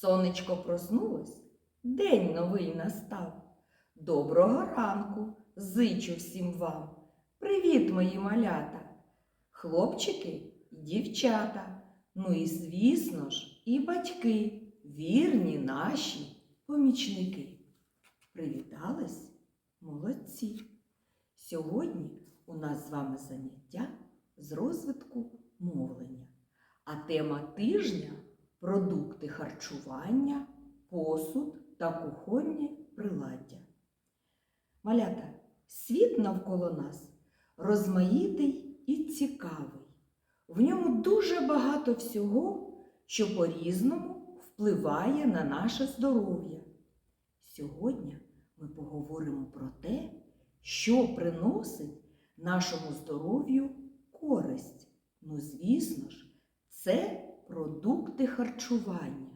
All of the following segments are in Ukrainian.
Сонечко проснулось, день новий настав. Доброго ранку, зичу всім вам. Привіт, мої малята, хлопчики і дівчата. Ну і, звісно ж, і батьки, вірні наші помічники. Привітались? Молодці! Сьогодні у нас з вами заняття з розвитку мовлення, а тема тижня продукти харчування, посуд та кухонні приладдя. Малята, світ навколо нас розмаїтий і цікавий. В ньому дуже багато всього, що по-різному впливає на наше здоров'я. Сьогодні ми поговоримо про те, що приносить нашому здоров'ю користь. Ну, звісно ж, це продукти харчування,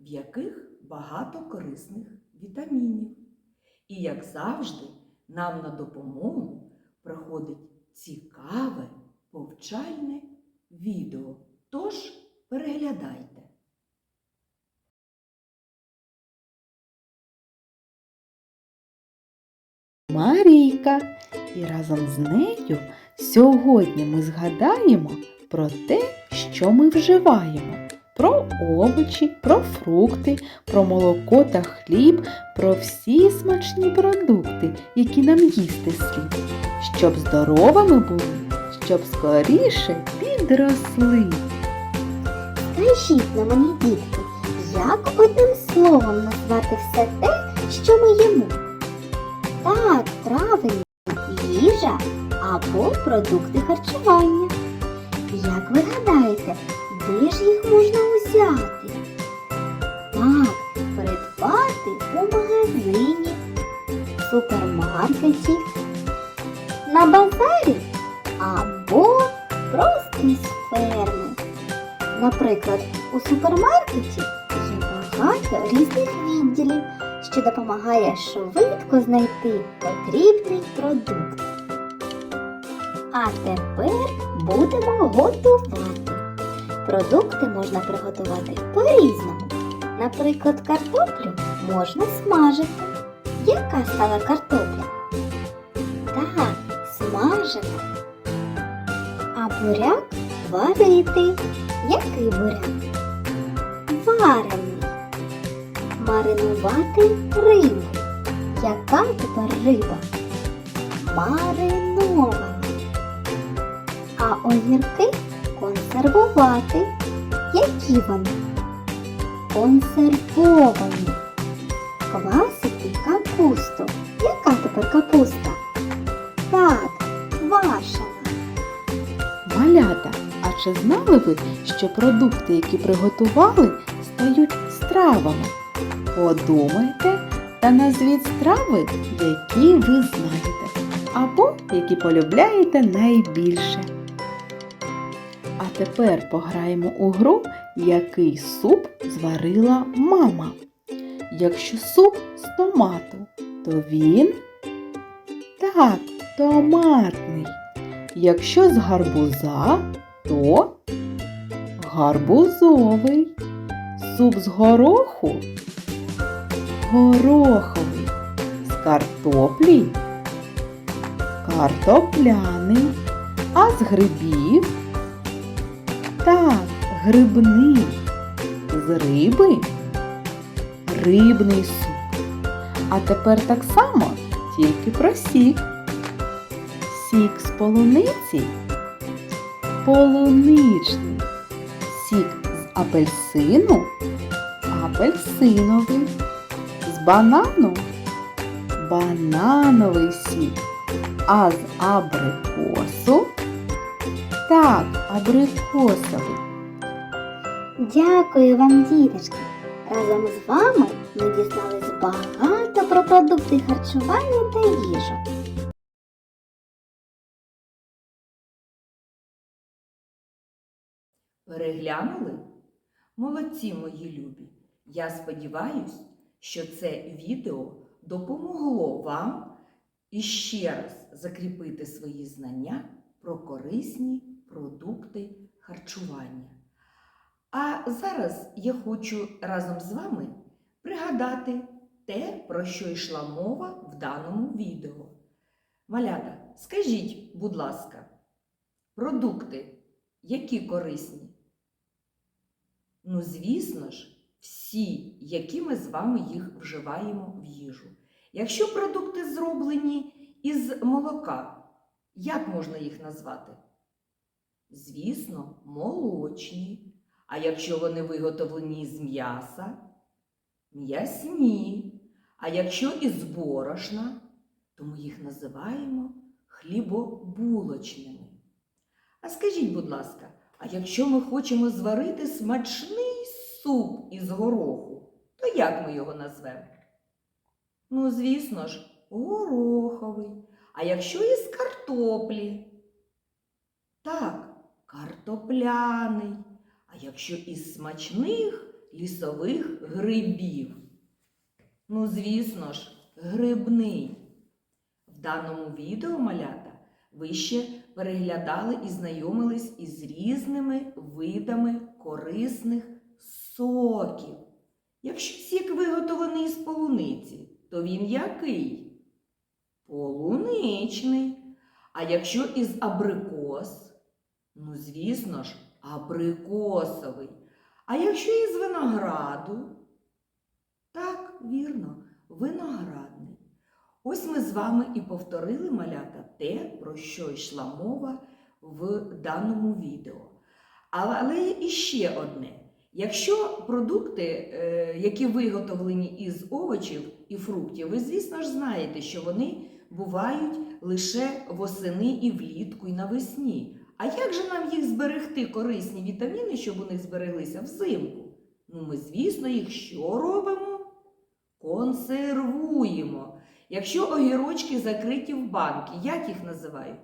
в яких багато корисних вітамінів. І, як завжди, нам на допомогу приходить цікаве повчальне відео. Тож переглядайте. Марійка. І разом з нею сьогодні ми згадаємо про те, що ми вживаємо. Про овочі, про фрукти, про молоко та хліб, про всі смачні продукти, які нам їсти слід, щоб здоровими були, щоб скоріше підросли. Скажіть на мені, дітки, як одним словом назвати все те, що ми їмо? Так, правильно, їжа або продукти харчування. Де ж їх можна узяти? Так, придбати у магазині, в супермаркеті, на базарі або просто із ферми. Наприклад, у супермаркеті є багато різних відділів, що допомагає швидко знайти потрібний продукт. А тепер будемо готувати. Продукти можна приготувати по-різному. Наприклад, картоплю можна смажити. Яка стала картопля? Так, смажена. А буряк варити. Який буряк? Варений. Маринувати рибу. Яка тепер риба? Маринована. А огірки консервувати. Які вони? Консервовані. Квасити капусту. Яка тепер капуста? Так, квашена. Малята, а чи знали ви, що продукти, які приготували, стають стравами? Подумайте та назвіть страви, які ви знаєте, або які полюбляєте найбільше. Тепер пограємо у гру, який суп зварила мама. Якщо суп з томату, то він так, томатний. Якщо з гарбуза, то гарбузовий. Суп з гороху гороховий. З картоплі картопляний. А з грибів так, грибний. З риби рибний суп. А тепер так само, тільки про сік. Сік з полуниці полуничний. Сік з апельсину апельсиновий. З банану банановий сік. А з абрикосу так, абрикосовий. Дякую вам, діточки! Разом з вами ми дізнались багато про продукти харчування та їжу. Переглянули? Молодці, мої любі! Я сподіваюсь, що це відео допомогло вам іще раз закріпити свої знання про корисні продукти харчування. А зараз я хочу разом з вами пригадати те, про що йшла мова в даному відео. Малята, скажіть, будь ласка, продукти, які корисні? Ну, звісно ж, всі, які ми з вами їх вживаємо в їжу. Якщо продукти зроблені із молока, як можна їх назвати? Звісно, молочні. А якщо вони виготовлені з м'яса, м'ясні. А якщо із борошна, то ми їх називаємо хлібобулочними. А скажіть, будь ласка, а якщо ми хочемо зварити смачний суп із гороху, то як ми його назвемо? Ну, звісно ж, гороховий. А якщо із картоплі? Так, картопляний. А якщо із смачних лісових грибів? Ну, звісно ж, грибний. В даному відео малята ви ще переглядали і знайомились із різними видами корисних соків. Якщо сік виготовлений з полуниці, то він який? Полуничний. А якщо із абрикос, ну, звісно ж, абрикосовий. А якщо із винограду? Так, вірно, виноградний. Ось ми з вами і повторили малята те, про що йшла мова в даному відео. Але, але іще одне. Якщо продукти, е, які виготовлені із овочів і фруктів, ви, звісно ж, знаєте, що вони бувають лише восени і влітку, і навесні. А як же нам їх зберегти, корисні вітаміни, щоб у них збереглися взимку? Ну, ми, звісно, їх що робимо? Консервуємо. Якщо огірочки закриті в банки, як їх називають?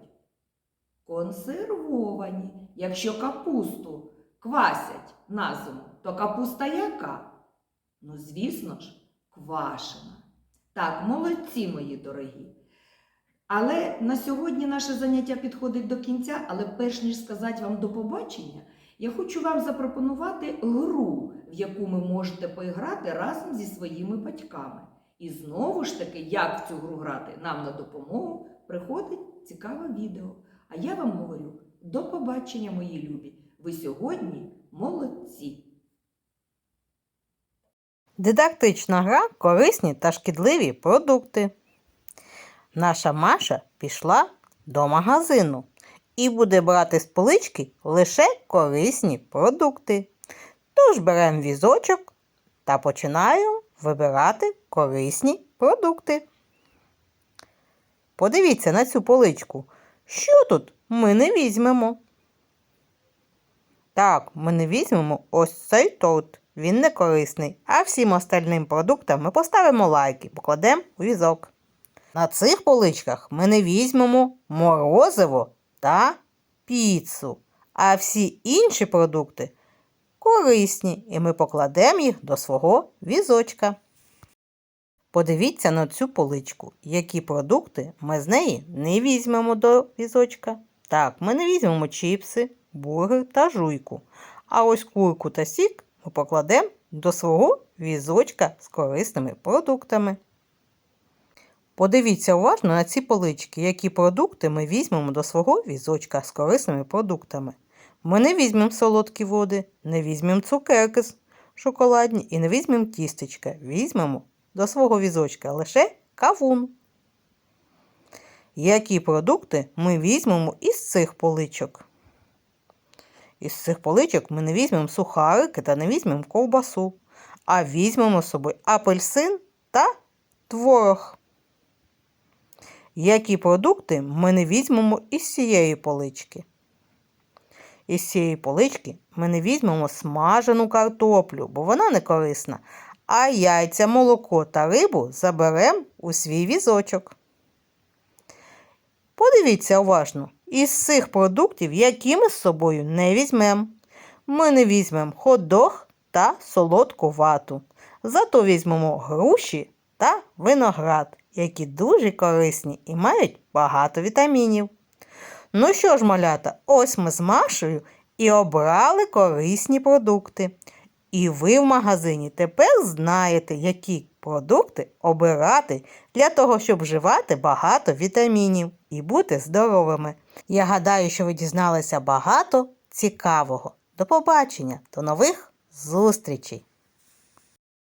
Консервовані. Якщо капусту квасять на зиму, то капуста яка? Ну, звісно ж, квашена. Так, молодці, мої дорогі. Але на сьогодні наше заняття підходить до кінця, але перш ніж сказати вам до побачення, я хочу вам запропонувати гру, в яку ми можете поіграти разом зі своїми батьками. І знову ж таки, як в цю гру грати, нам на допомогу приходить цікаве відео. А я вам говорю до побачення, мої любі! Ви сьогодні молодці! Дидактична гра корисні та шкідливі продукти. Наша Маша пішла до магазину і буде брати з полички лише корисні продукти. Тож беремо візочок та починаємо вибирати корисні продукти. Подивіться на цю поличку. Що тут ми не візьмемо? Так, ми не візьмемо ось цей торт. Він не корисний. А всім остальним продуктам ми поставимо лайки, покладемо у візок. На цих поличках ми не візьмемо морозиво та піцу, а всі інші продукти корисні, і ми покладемо їх до свого візочка. Подивіться на цю поличку, які продукти ми з неї не візьмемо до візочка. Так, ми не візьмемо чіпси, бургер та жуйку. А ось курку та сік ми покладемо до свого візочка з корисними продуктами. Подивіться уважно на ці полички, які продукти ми візьмемо до свого візочка з корисними продуктами. Ми не візьмемо солодкі води, не візьмемо цукерки шоколадні і не візьмемо тістечка. Візьмемо до свого візочка лише кавун. Які продукти ми візьмемо із цих поличок? Із цих поличок ми не візьмемо сухарики та не візьмемо ковбасу, а візьмемо з собою апельсин та творог. Які продукти ми не візьмемо із цієї полички? Із цієї полички ми не візьмемо смажену картоплю, бо вона не корисна, а яйця, молоко та рибу заберемо у свій візочок. Подивіться уважно, із цих продуктів, які ми з собою не візьмемо. Ми не візьмемо хот-дог та солодку вату. Зато візьмемо груші та виноград, які дуже корисні і мають багато вітамінів. Ну що ж, малята, ось ми з Машею і обрали корисні продукти. І ви в магазині тепер знаєте, які продукти обирати для того, щоб вживати багато вітамінів і бути здоровими. Я гадаю, що ви дізналися багато цікавого. До побачення, до нових зустрічей!